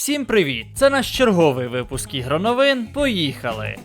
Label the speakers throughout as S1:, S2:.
S1: Всім привіт! Це наш черговий випуск ігроновин. Поїхали!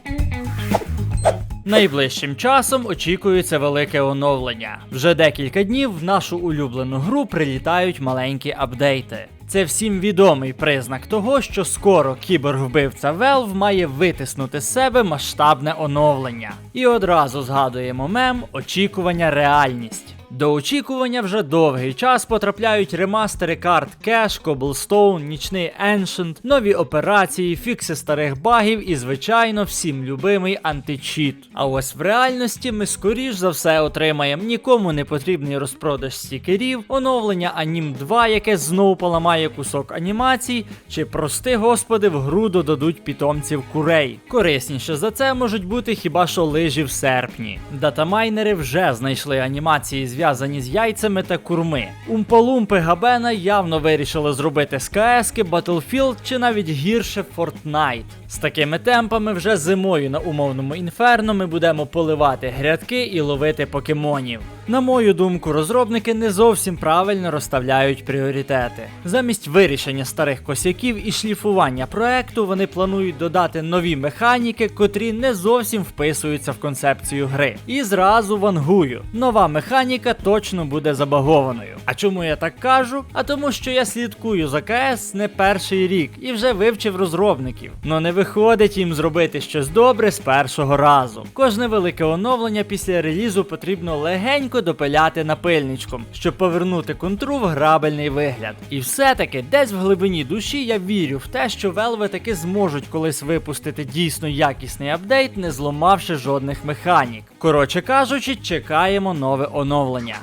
S1: Найближчим часом очікується велике оновлення. Вже декілька днів в нашу улюблену гру прилітають маленькі апдейти. Це всім відомий признак того, що скоро кібервбивця Valve має витиснути з себе масштабне оновлення. І одразу згадуємо мем очікування реальність. До очікування вже довгий час потрапляють ремастери карт Cash, Cobblestone, Нічний Ancient, нові операції, фікси старих багів і, звичайно, всім любимий античіт. А ось в реальності ми скоріш за все отримаємо нікому не потрібний розпродаж стікерів, оновлення Анім 2, яке знову поламає кусок анімацій, чи прости господи, в гру додадуть питомців курей. Корисніше за це можуть бути хіба що лижі в серпні. Датамайнери вже знайшли анімації зв'язані з яйцями та курми. Умполумпи Габена явно вирішили зробити з КСки Battlefield чи навіть гірше Fortnite. З такими темпами вже зимою на умовному інферно ми будемо поливати грядки і ловити покемонів. На мою думку, розробники не зовсім правильно розставляють пріоритети. Замість вирішення старих косяків і шліфування проекту вони планують додати нові механіки, котрі не зовсім вписуються в концепцію гри. І зразу вангую. Нова механіка точно буде забагованою. А чому я так кажу? А тому, що я слідкую за КС не перший рік і вже вивчив розробників. Но не виходить їм зробити щось добре з першого разу. Кожне велике оновлення після релізу потрібно легенько допиляти напильничком, щоб повернути контру в грабельний вигляд. І все-таки десь в глибині душі я вірю в те, що Valve таки зможуть колись випустити дійсно якісний апдейт, не зламавши жодних механік. Коротше кажучи, чекаємо нове оновлення.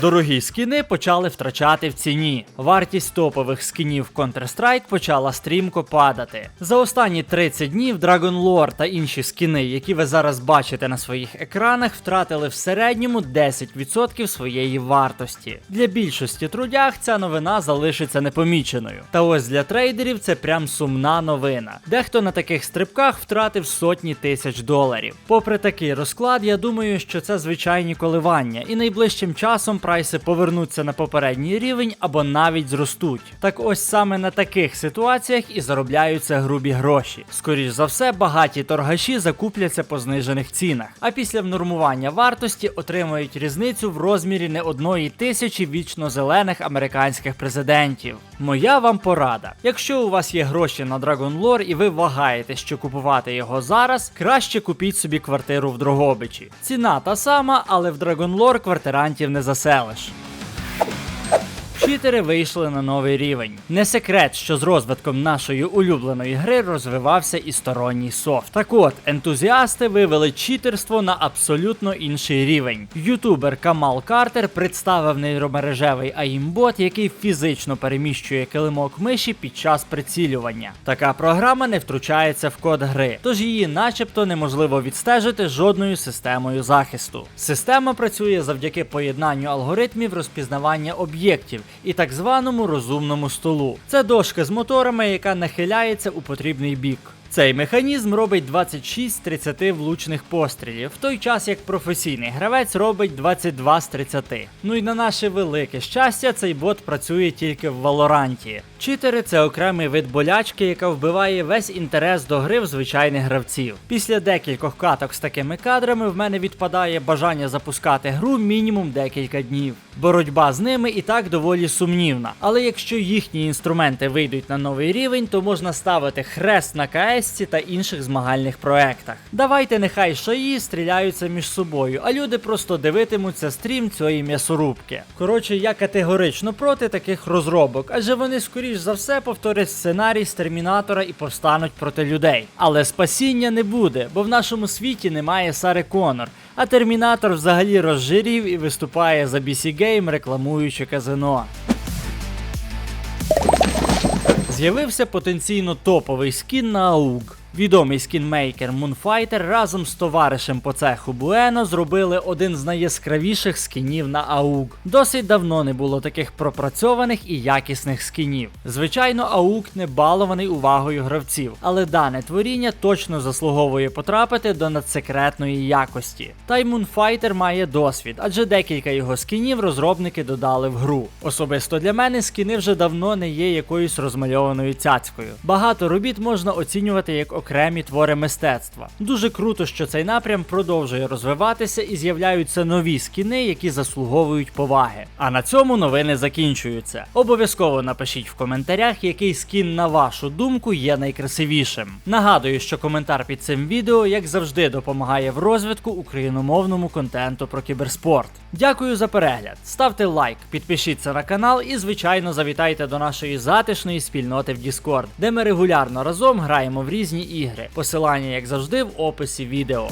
S1: Дорогі скіни почали втрачати в ціні. Вартість топових скінів Counter-Strike почала стрімко падати. За останні 30 днів Dragon Lore та інші скіни, які ви зараз бачите на своїх екранах, втратили в середньому 10% своєї вартості. Для більшості трудях ця новина залишиться непоміченою. Та ось для трейдерів це прям сумна новина. Дехто на таких стрибках втратив сотні тисяч доларів. Попри такий розклад, я думаю, що це звичайні коливання, і найближчим часом прайси повернуться на попередній рівень або навіть зростуть. Так ось саме на таких ситуаціях і заробляються грубі гроші. Скоріш за все, багаті торгаші закупляться по знижених цінах, а після внормування вартості отримують різницю в розмірі не одної тисячі вічно зелених американських президентів. Моя вам порада. Якщо у вас є гроші на Dragon Lore і ви вагаєте, що купувати його зараз, краще купіть собі квартиру в Дрогобичі. Ціна та сама, але в Dragon Lore квартирантів не заселиш. Читери вийшли на новий рівень. Не секрет, що з розвитком нашої улюбленої гри розвивався і сторонній софт. Так от, ентузіасти вивели читерство на абсолютно інший рівень. Ютубер Камал Картер представив нейромережевий аїмбот, який фізично переміщує килимок миші під час прицілювання. Така програма не втручається в код гри, тож її начебто неможливо відстежити жодною системою захисту. Система працює завдяки поєднанню алгоритмів розпізнавання об'єктів і так званому розумному столу. Це дошка з моторами, яка нахиляється у потрібний бік. Цей механізм робить 26 з 30 влучних пострілів, в той час як професійний гравець робить 22 з 30. Ну і на наше велике щастя, цей бот працює тільки в Валоранті. Читери це окремий вид болячки, яка вбиває весь інтерес до гри в звичайних гравців. Після декількох каток з такими кадрами в мене відпадає бажання запускати гру мінімум декілька днів. Боротьба з ними і так доволі сумнівна. Але якщо їхні інструменти вийдуть на новий рівень, то можна ставити хрест на КС та інших змагальних проектах. Давайте нехай шаї стріляються між собою, а люди просто дивитимуться стрім цієї м'ясорубки. Коротше, я категорично проти таких розробок, адже вони скоріш за все повторять сценарій з термінатора і повстануть проти людей. Але спасіння не буде, бо в нашому світі немає Сари Конор. А термінатор взагалі розжирів і виступає за BC Game, рекламуючи казино. З'явився потенційно топовий скін на аук. Відомий скінмейкер Moonfighter разом з товаришем по цеху Буено зробили один з найяскравіших скінів на AUG. Досить давно не було таких пропрацьованих і якісних скінів. Звичайно, AUG не балований увагою гравців, але дане творіння точно заслуговує потрапити до надсекретної якості. Та й Moonfighter має досвід, адже декілька його скінів розробники додали в гру. Особисто для мене скіни вже давно не є якоюсь розмальованою цяцькою. Багато робіт можна оцінювати як окремі твори мистецтва. Дуже круто, що цей напрям продовжує розвиватися і з'являються нові скіни, які заслуговують поваги. А на цьому новини закінчуються. Обов'язково напишіть в коментарях, який скін, на вашу думку, є найкрасивішим. Нагадую, що коментар під цим відео, як завжди, допомагає в розвитку україномовному контенту про кіберспорт. Дякую за перегляд. Ставте лайк, підпишіться на канал і, звичайно, завітайте до нашої затишної спільноти в Discord, де ми регулярно разом граємо в різні ігри. Посилання, як завжди, в описі відео.